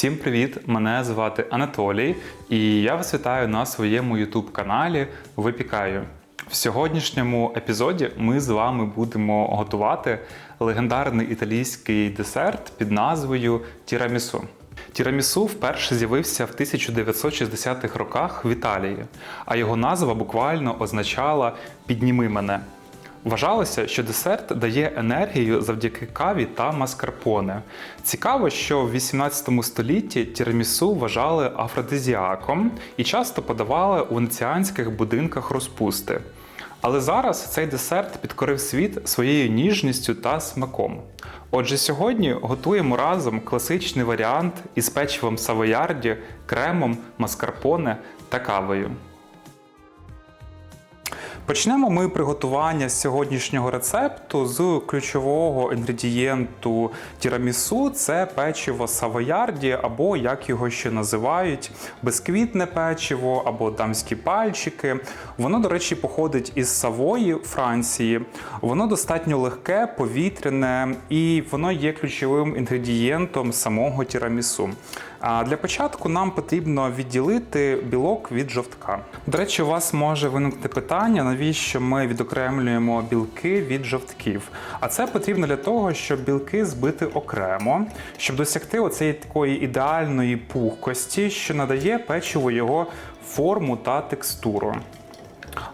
Всім привіт! Мене звати Анатолій, і я вас вітаю на своєму youtube каналі Випікаю. В сьогоднішньому епізоді ми з вами будемо готувати легендарний італійський десерт під назвою Тірамісу. Тірамісу вперше з'явився в 1960-х роках в Італії, а його назва буквально означала Підніми мене. Вважалося, що десерт дає енергію завдяки каві та маскарпоне. Цікаво, що в 18 столітті тірамісу вважали афродизіаком і часто подавали у венеціанських будинках розпусти. Але зараз цей десерт підкорив світ своєю ніжністю та смаком. Отже, сьогодні готуємо разом класичний варіант із печивом савоярді, кремом, маскарпоне та кавою. Почнемо ми приготування сьогоднішнього рецепту з ключового інгредієнту тірамісу це печиво савоярді, або як його ще називають, безквітне печиво або дамські пальчики. Воно, до речі, походить із Савої, Франції. Воно достатньо легке, повітряне і воно є ключовим інгредієнтом самого тірамісу. А для початку нам потрібно відділити білок від жовтка. До речі, у вас може виникнути питання, навіщо ми відокремлюємо білки від жовтків. А це потрібно для того, щоб білки збити окремо, щоб досягти оцеї такої ідеальної пухкості, що надає печиву його форму та текстуру.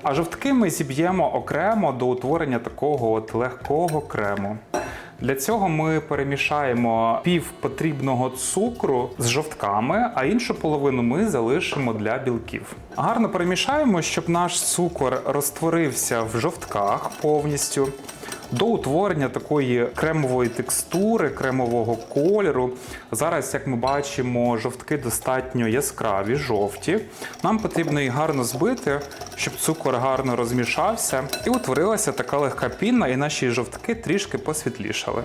А жовтки ми зіб'ємо окремо до утворення такого от легкого крему. Для цього ми перемішаємо пів потрібного цукру з жовтками, а іншу половину ми залишимо для білків. Гарно перемішаємо, щоб наш цукор розтворився в жовтках повністю. До утворення такої кремової текстури, кремового кольору. Зараз, як ми бачимо, жовтки достатньо яскраві, жовті. Нам потрібно їх гарно збити, щоб цукор гарно розмішався і утворилася така легка піна, і наші жовтки трішки посвітлішали.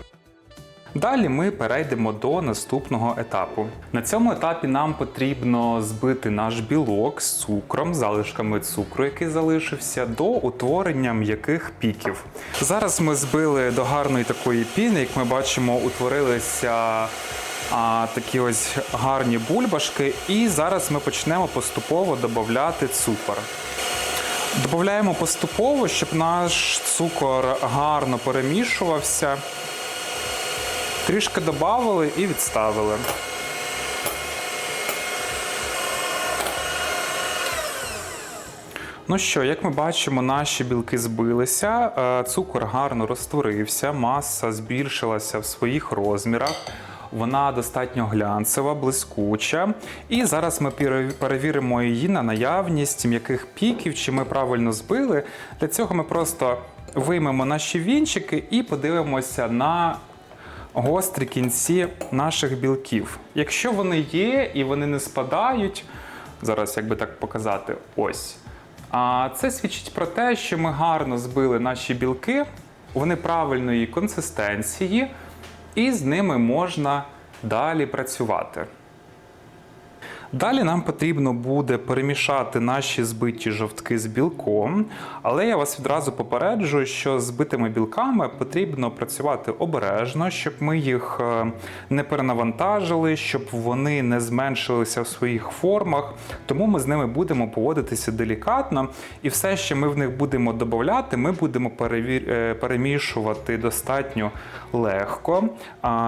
Далі ми перейдемо до наступного етапу. На цьому етапі нам потрібно збити наш білок з цукром, залишками цукру, який залишився, до утворення м'яких піків. Зараз ми збили до гарної такої піни, як ми бачимо, утворилися а, такі ось гарні бульбашки, і зараз ми почнемо поступово додати цукор. Додаємо поступово, щоб наш цукор гарно перемішувався. Трішки додали і відставили. Ну що, як ми бачимо, наші білки збилися, е, цукор гарно розтворився, маса збільшилася в своїх розмірах. Вона достатньо глянцева, блискуча. І зараз ми перевіримо її на наявність м'яких піків, чи ми правильно збили. Для цього ми просто виймемо наші вінчики і подивимося на гострі кінці наших білків. Якщо вони є і вони не спадають, зараз як би так показати, ось. А це свідчить про те, що ми гарно збили наші білки, вони правильної консистенції, і з ними можна далі працювати. Далі нам потрібно буде перемішати наші збиті жовтки з білком, але я вас відразу попереджую, що з збитими білками потрібно працювати обережно, щоб ми їх е, не перенавантажили, щоб вони не зменшилися в своїх формах. Тому ми з ними будемо поводитися делікатно, і все, що ми в них будемо додати, ми будемо. Е, перемішувати достатньо легко,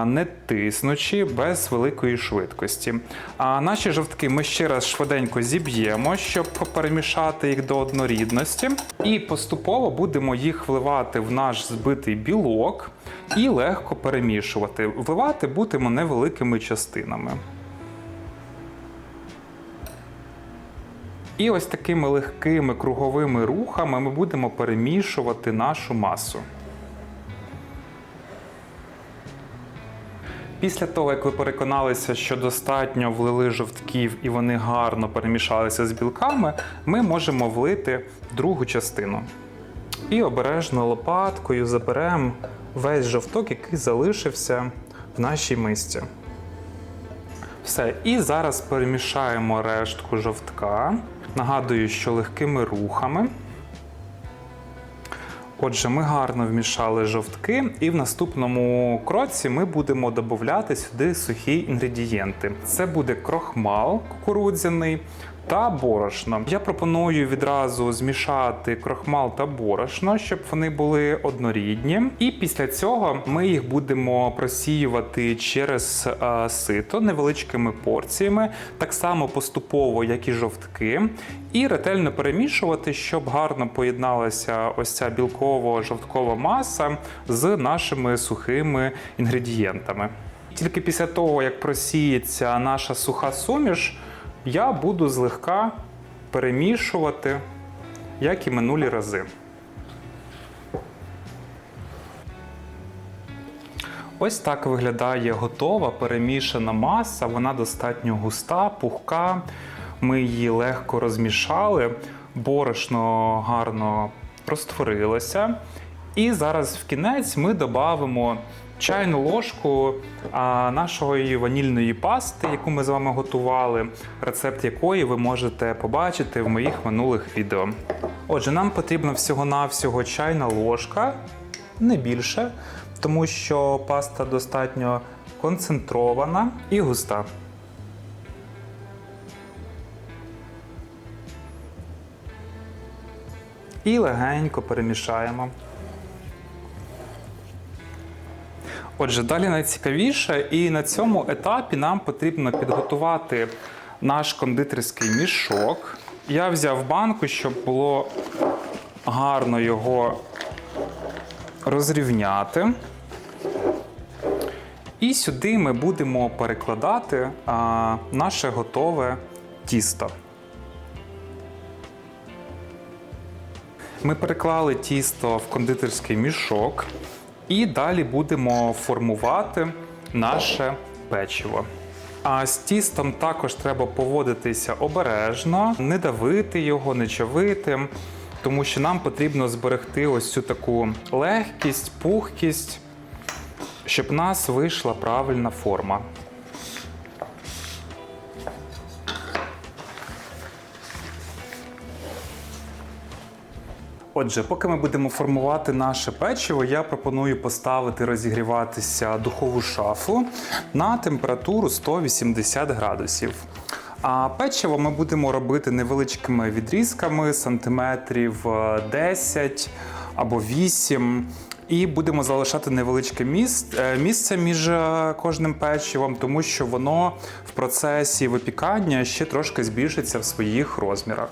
не тиснучи без великої швидкості. А наші жовтки ми ще раз швиденько зіб'ємо, щоб перемішати їх до однорідності. І поступово будемо їх вливати в наш збитий білок і легко перемішувати. Вливати будемо невеликими частинами. І ось такими легкими круговими рухами ми будемо перемішувати нашу масу. Після того, як ви переконалися, що достатньо влили жовтків і вони гарно перемішалися з білками, ми можемо влити другу частину. І обережно лопаткою заберемо весь жовток, який залишився в нашій мисці. Все. І зараз перемішаємо рештку жовтка. Нагадую, що легкими рухами. Отже, ми гарно вмішали жовтки, і в наступному кроці ми будемо додати сюди сухі інгредієнти. Це буде крохмал кукурудзяний та борошно. Я пропоную відразу змішати крохмал та борошно, щоб вони були однорідні. І після цього ми їх будемо просіювати через е, сито невеличкими порціями, так само поступово, як і жовтки, і ретельно перемішувати, щоб гарно поєдналася ось ця білково-жовткова маса з нашими сухими інгредієнтами. Тільки після того, як просіється наша суха суміш, я буду злегка перемішувати, як і минулі рази. Ось так виглядає готова перемішана маса. Вона достатньо густа, пухка. Ми її легко розмішали, борошно гарно розтворилося. І зараз в кінець ми додамо чайну ложку нашої ванільної пасти, яку ми з вами готували, рецепт якої ви можете побачити в моїх минулих відео. Отже, нам потрібна всього-навсього чайна ложка, не більше, тому що паста достатньо концентрована і густа. І легенько перемішаємо. Отже, далі найцікавіше, і на цьому етапі нам потрібно підготувати наш кондитерський мішок. Я взяв банку, щоб було гарно його розрівняти. І сюди ми будемо перекладати а, наше готове тісто. Ми переклали тісто в кондитерський мішок і далі будемо формувати наше печиво. А з тістом також треба поводитися обережно, не давити його, не чавити, тому що нам потрібно зберегти ось цю таку легкість, пухкість, щоб в нас вийшла правильна форма. Отже, поки ми будемо формувати наше печиво, я пропоную поставити розігріватися духову шафу на температуру 180 градусів. А печиво ми будемо робити невеличкими відрізками, сантиметрів е, 10 або 8. І будемо залишати невеличке е, місце між е, кожним печивом, тому що воно в процесі випікання ще трошки збільшиться в своїх розмірах.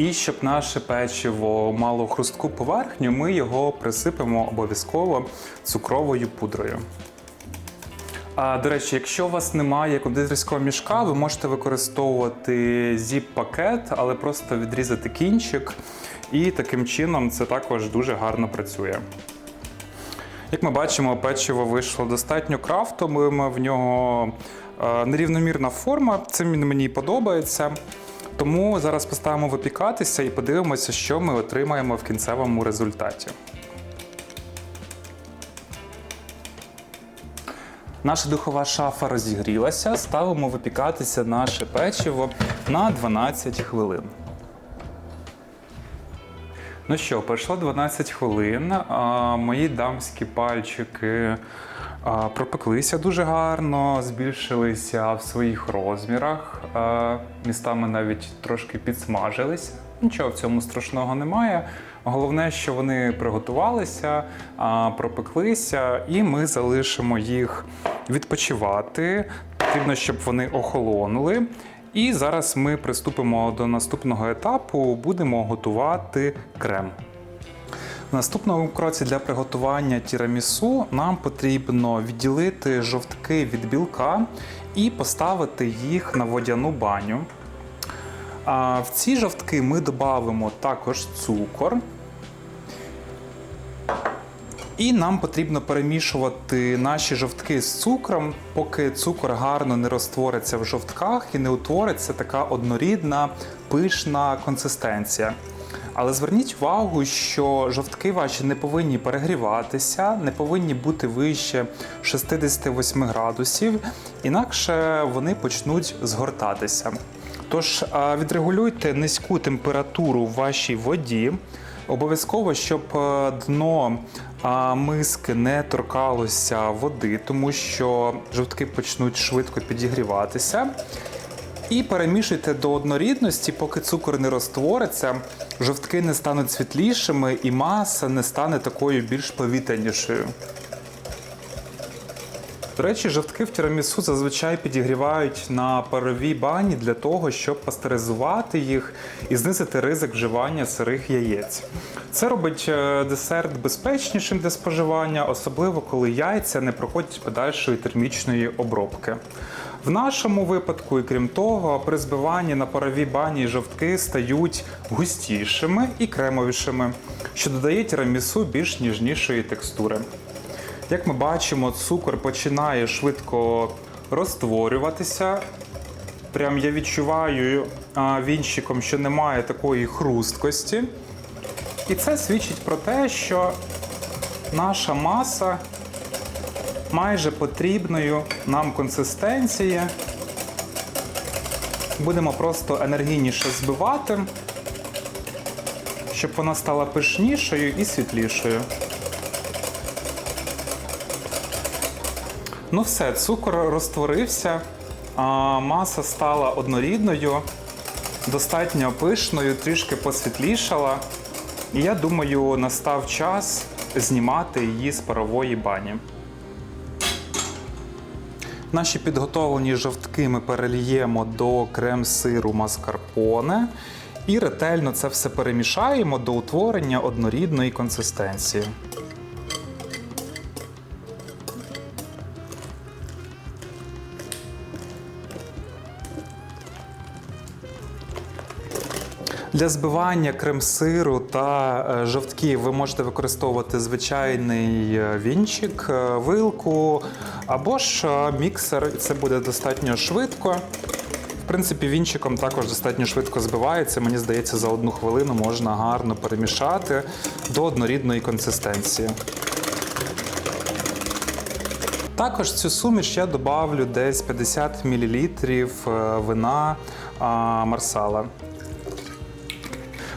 І щоб наше печиво мало хрустку поверхню, ми його присипемо обов'язково цукровою пудрою. А, до речі, якщо у вас немає кондитерського мішка, ви можете використовувати зіп-пакет, але просто відрізати кінчик, і таким чином це також дуже гарно працює. Як ми бачимо, печиво вийшло достатньо крафтовим, в нього е, нерівномірна форма, це мені подобається. Тому зараз поставимо випікатися і подивимося, що ми отримаємо в кінцевому результаті. Наша духова шафа розігрілася, ставимо випікатися наше печиво на 12 хвилин. Ну що, пройшло 12 хвилин. А, мої дамські пальчики пропеклися дуже гарно, збільшилися в своїх розмірах. Містами навіть трошки підсмажились. Нічого в цьому страшного немає. Головне, що вони приготувалися, пропеклися, і ми залишимо їх відпочивати. Потрібно, щоб вони охолонули. І зараз ми приступимо до наступного етапу, будемо готувати крем. Наступному кроці для приготування тірамісу нам потрібно відділити жовтки від білка і поставити їх на водяну баню. В ці жовтки ми додамо також цукор. І нам потрібно перемішувати наші жовтки з цукром, поки цукор гарно не розтвориться в жовтках і не утвориться така однорідна пишна консистенція. Але зверніть увагу, що жовтки ваші не повинні перегріватися, не повинні бути вище 68 градусів, інакше вони почнуть згортатися. Тож відрегулюйте низьку температуру в вашій воді. Обов'язково, щоб е, дно миски не торкалося води, тому що жовтки почнуть швидко підігріватися. І перемішуйте до однорідності, поки цукор не розтвориться, жовтки не стануть світлішими і маса не стане такою більш повітрянішою. До речі, жовтки в тірамісу зазвичай підігрівають на паровій бані для того, щоб пастеризувати їх і знизити ризик вживання сирих яєць. Це робить е, десерт безпечнішим для споживання, особливо коли яйця не проходять подальшої термічної обробки. В нашому випадку, і крім того, при збиванні на паровій бані жовтки стають густішими і кремовішими, що додає тірамісу більш ніжнішої текстури. Як ми бачимо, цукор починає швидко розтворюватися. Прям я відчуваю вінчиком, що немає такої хрусткості. І це свідчить про те, що наша маса майже потрібною нам консистенції. Будемо просто енергійніше збивати, щоб вона стала пишнішою і світлішою. Ну все, цукор розтворився, а маса стала однорідною, достатньо пишною, трішки посвітлішала. І я думаю, настав час знімати її з парової бані. Наші підготовлені жовтки ми переліємо до крем-сиру маскарпоне і ретельно це все перемішаємо до утворення однорідної консистенції. Для збивання крем-сиру та е, жовтків ви можете використовувати звичайний е, вінчик, е, вилку або ж міксер. Це буде достатньо швидко. В принципі, вінчиком також достатньо швидко збивається. Мені здається, за одну хвилину можна гарно перемішати до однорідної консистенції. Також цю суміш я додавлю десь 50 мл вина марсала.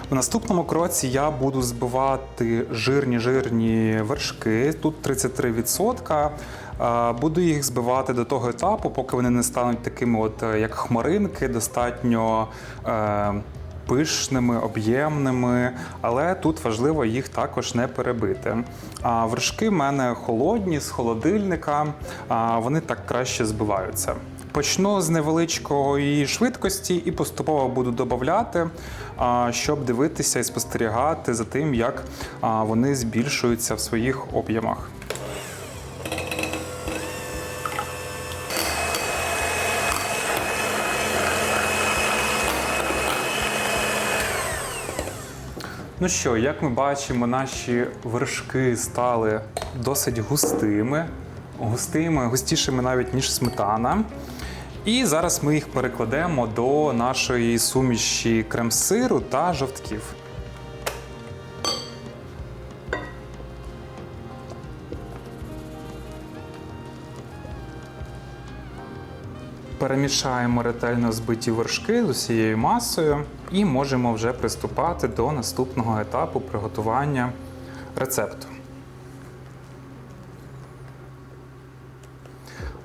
В наступному кроці я буду збивати жирні жирні вершки. Тут 33%. Е, Буду їх збивати до того етапу, поки вони не стануть такими, от е, як хмаринки, достатньо е, пишними, об'ємними. Але тут важливо їх також не перебити. А вершки в мене холодні з холодильника, а вони так краще збиваються. Почну з невеличкої швидкості і поступово буду додати, щоб дивитися і спостерігати за тим, як вони збільшуються в своїх об'ємах. Ну що, як ми бачимо, наші вершки стали досить густими, густими, густішими навіть ніж сметана. І зараз ми їх перекладемо до нашої суміші крем-сиру та жовтків. Перемішаємо ретельно збиті вершки з усією масою і можемо вже приступати до наступного етапу приготування рецепту.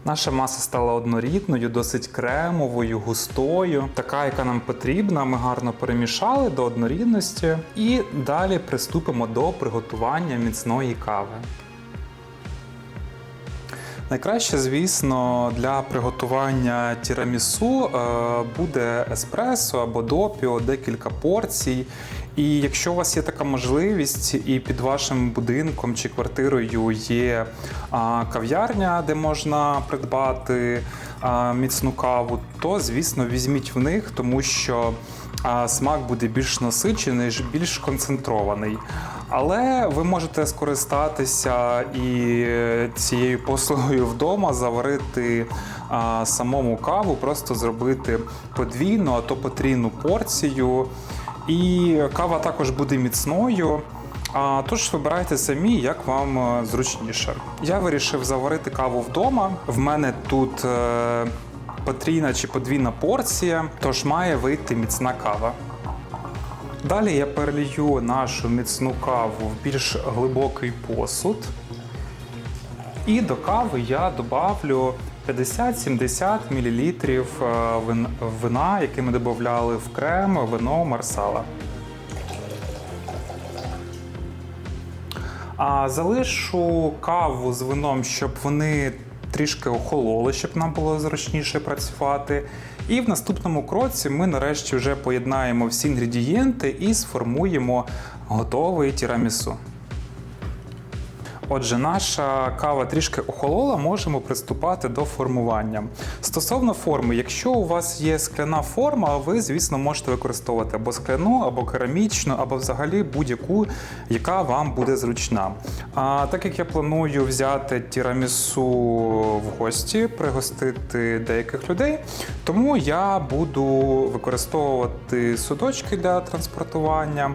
Наша маса стала однорідною, досить кремовою, густою, така, яка нам потрібна. Ми гарно перемішали до однорідності і далі приступимо до приготування міцної кави. Найкраще, звісно, для приготування тірамісу е, буде еспресо або допіо, декілька порцій. І якщо у вас є така можливість, і під вашим будинком чи квартирою є а, кав'ярня, де можна придбати а, міцну каву, то звісно візьміть в них, тому що а, смак буде більш насичений, більш концентрований. Але ви можете скористатися і цією послугою вдома, заварити а, самому каву, просто зробити подвійну, а то потрійну порцію. І кава також буде міцною. А, тож вибирайте самі, як вам е, зручніше. Я вирішив заварити каву вдома. В мене тут е, потрійна чи подвійна порція, тож має вийти міцна кава. Далі я перелью нашу міцну каву в більш глибокий посуд. І до кави я добавлю 50-70 мл вина, яке ми додавали в крем, вино марсала. А залишу каву з вином, щоб вони трішки охололи, щоб нам було зручніше працювати. І в наступному кроці ми нарешті вже поєднаємо всі інгредієнти і сформуємо готовий тірамісу. Отже, наша кава трішки охолола, можемо приступати до формування. Стосовно форми, якщо у вас є скляна форма, ви, звісно, можете використовувати або скляну, або керамічну, або взагалі будь-яку, яка вам буде зручна. А так як я планую взяти тірамісу в гості, пригостити деяких людей, тому я буду використовувати судочки для транспортування.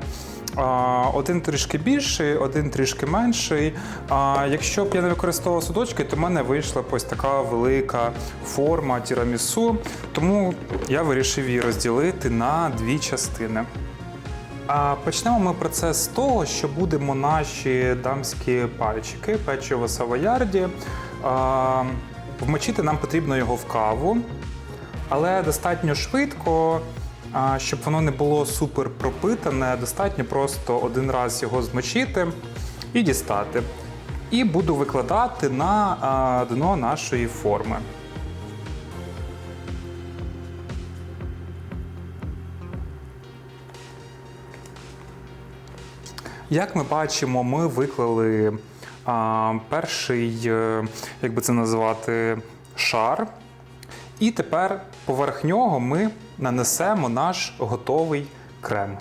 Один трішки більший, один трішки менший. А якщо б я не використовував судочки, то в мене вийшла б ось така велика форма тірамісу, тому я вирішив її розділити на дві частини. А почнемо ми процес з того, що будемо наші дамські пальчики, печиво савоярді. Вмочити нам потрібно його в каву, але достатньо швидко. Щоб воно не було супер пропитане, достатньо просто один раз його змочити і дістати. І буду викладати на дно нашої форми. Як ми бачимо, ми виклали а, перший, е, як би це назвати, шар. І тепер поверх нього ми нанесемо наш готовий крем.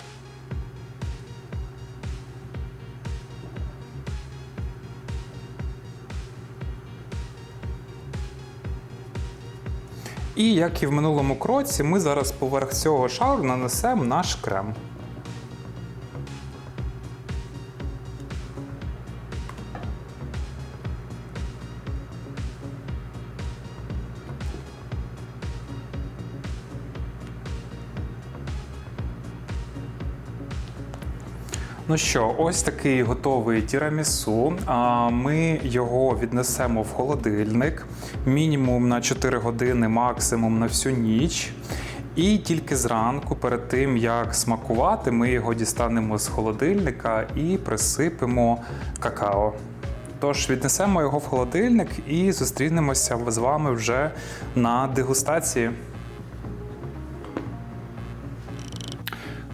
І як і в минулому кроці, ми зараз поверх цього шару нанесемо наш крем. Ну що, ось такий готовий тірамісу. А, Ми його віднесемо в холодильник мінімум на 4 години, максимум на всю ніч. І тільки зранку, перед тим як смакувати, ми його дістанемо з холодильника і присипемо какао. Тож віднесемо його в холодильник і зустрінемося з вами вже на дегустації.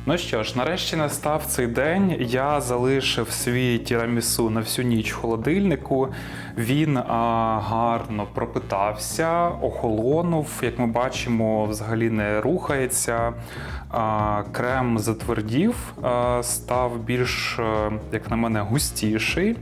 Ну що ж, нарешті настав цей день. Я залишив свій тірамісу на всю ніч в холодильнику. Він а, гарно пропитався, охолонув. Як ми бачимо, взагалі не рухається. А, крем затвердів, а, став більш, е, як на мене, густіший.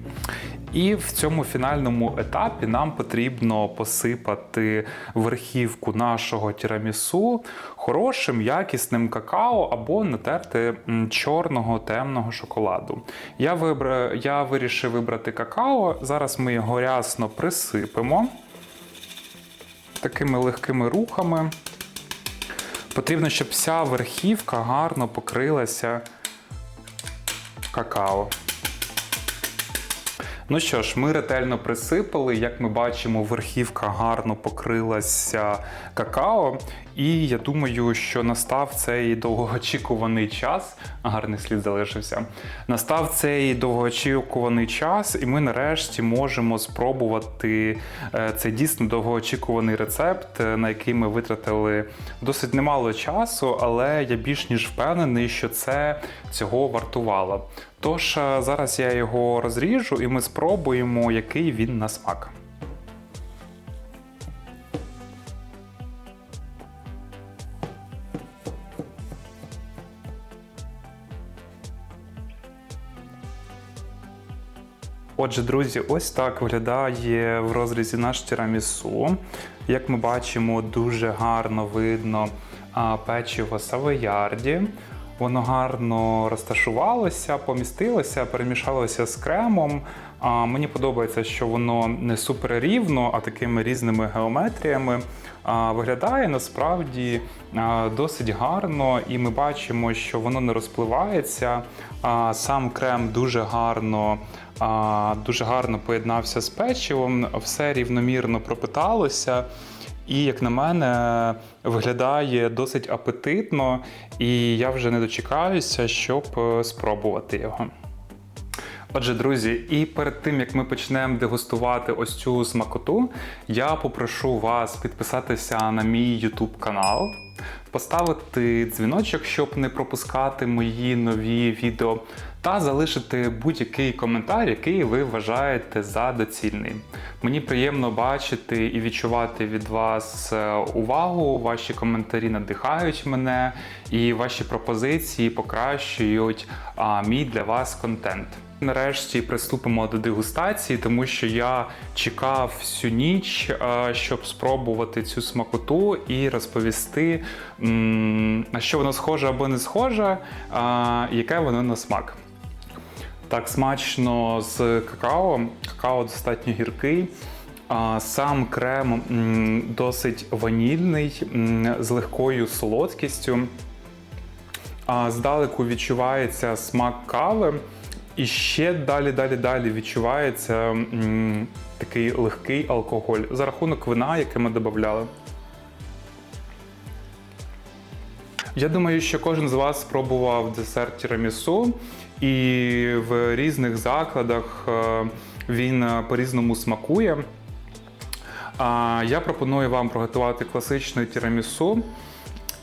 І в цьому фінальному етапі нам потрібно посипати верхівку нашого тірамісу хорошим якісним какао або натерти чорного темного шоколаду. Я, вибра... Я вирішив вибрати какао. Зараз ми його рясно присипемо такими легкими рухами. Потрібно, щоб вся верхівка гарно покрилася какао. Ну що ж, ми ретельно присипали. Як ми бачимо, верхівка гарно покрилася какао. І я думаю, що настав цей довгоочікуваний час. Гарний слід залишився. Настав цей довгоочікуваний час, і ми нарешті можемо спробувати е, цей дійсно довгоочікуваний рецепт, е, на який ми витратили досить немало часу, але я більш ніж впевнений, що це цього вартувало. Тож е, зараз я його розріжу і ми спробуємо, який він на смак. Отже, друзі, ось так виглядає в розрізі наш тірамісу. Як ми бачимо, дуже гарно видно печиво савоярді. Воно гарно розташувалося, помістилося, перемішалося з кремом. А мені подобається, що воно не супер рівно, а такими різними геометріями. А, виглядає насправді а, досить гарно, і ми бачимо, що воно не розпливається. А, сам крем дуже гарно, дуже гарно поєднався з печивом, все рівномірно пропиталося. І, як на мене, виглядає досить апетитно, і я вже не дочекаюся, щоб е, спробувати його. Отже, друзі, і перед тим як ми почнемо дегустувати ось цю смакоту, я попрошу вас підписатися на мій YouTube канал, поставити дзвіночок, щоб не пропускати мої нові відео, та залишити будь-який коментар, який ви вважаєте за доцільний. Мені приємно бачити і відчувати від вас е, увагу. Ваші коментарі надихають мене, і ваші пропозиції покращують мій для вас контент. Нарешті приступимо до дегустації, тому що я чекав всю ніч, е, щоб спробувати цю смакоту і розповісти, на що воно схоже або не схоже, яке воно на смак. Так, смачно з какао. Какао достатньо гіркий. Сам крем досить ванільний, з легкою солодкістю. Здалеку відчувається смак кави. І ще далі, далі, далі відчувається такий легкий алкоголь за рахунок вина, яке ми додавали. Я думаю, що кожен з вас спробував десерт тірамісу, і в різних закладах е, він е, по-різному смакує. Я пропоную вам приготувати класичне тірамісу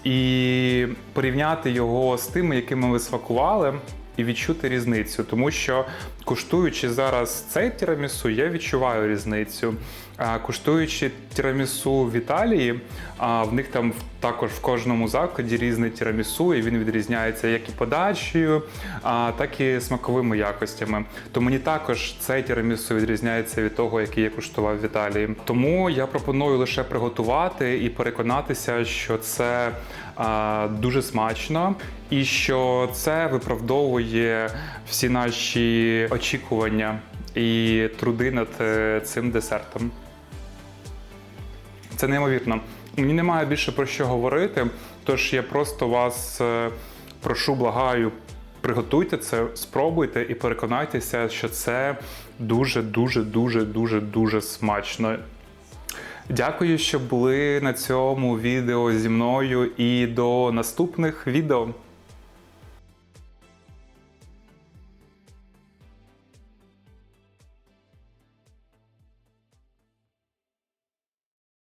і порівняти його з тими, якими ви смакували, і відчути різницю. Тому що, куштуючи зараз цей тірамісу, я відчуваю різницю. Куштуючи тірамісу в Італії, а в них там також в кожному закладі різне тірамісу, і він відрізняється як і подачею, так і смаковими якостями. То мені також цей тірамісу відрізняється від того, який я куштував в Італії. Тому я пропоную лише приготувати і переконатися, що це дуже смачно, і що це виправдовує всі наші очікування і труди над е, цим десертом. Це неймовірно. Мені немає більше про що говорити, тож я просто вас е, прошу, благаю, приготуйте це, спробуйте і переконайтеся, що це дуже, дуже, дуже, дуже, дуже смачно. Дякую, що були на цьому відео зі мною і до наступних відео.